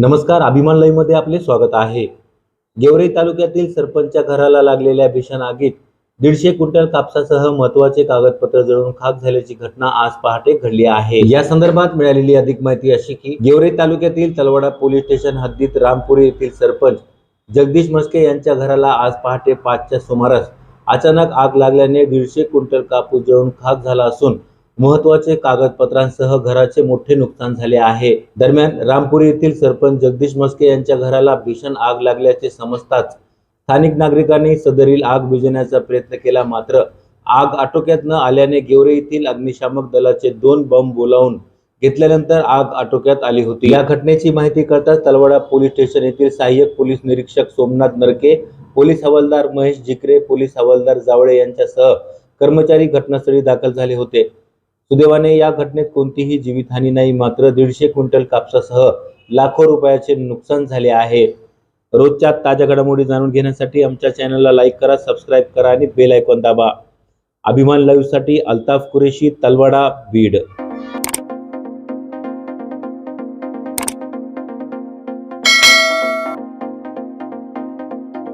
नमस्कार अभिमान लाईव्हमध्ये आपले स्वागत आहे. गेवराई तालुक्यातील सरपंचच्या घराला लागलेल्या भीषण आगीत दीडशे क्विंटल कापसासह महत्त्वाचे कागदपत्र जळून खाक झाल्याची घटना आज पहाटे घडली आहे. या संदर्भात मिळालेली अधिक माहिती अशी की गेवराई तालुक्यातील तलवाडा पोलीस स्टेशन हद्दीत रामपुरी येथील सरपंच जगदीश मस्के यांच्या घराला आज पहाटे पाचच्या सुमारास अचानक आग लागल्याने दीडशे क्विंटल कापूस जळून खाक झाला असून महत्त्वाचे कागदपत्रांसह घराचे मोठे नुकसान झाले आहे. दरम्यान रामपुरी येथील सरपंच जगदीश मस्के यांच्या घराला भीषण आग लागल्याचे समजताच स्थानिक नागरिकांनी सदरील आग विझवण्याचा प्रयत्न केला मात्र आग आटोक्यात न आल्याने गेवरे येथील अग्निशामक दलाचे दोन बंब बोलावून घेतल्यानंतर आग आटोक्यात आली होती. या घटनेची माहिती कळताच तलवाडा पोलीस स्टेशन येथील सहाय्यक पोलीस निरीक्षक सोमनाथ नरके पोलीस हवालदार महेश जिकरे पोलीस हवालदार जावळे यांच्यासह कर्मचारी घटनास्थळी दाखल झाले होते. सुदैवाने या घटनेत कोणतीही जीवितहानी नाही मात्र दीडशे क्विंटल कापसासह लाखो रुपयाचे नुकसान झाले आहे. रोजच्या ताज्या घडामोडी जाणून घेण्यासाठी आमच्या चॅनलला लाईक करा सबस्क्राईब करा आणि बेल आयकॉन दाबा. अभिमान लाईव्हसाठी अल्ताफ कुरेशी तलवाडा बीड.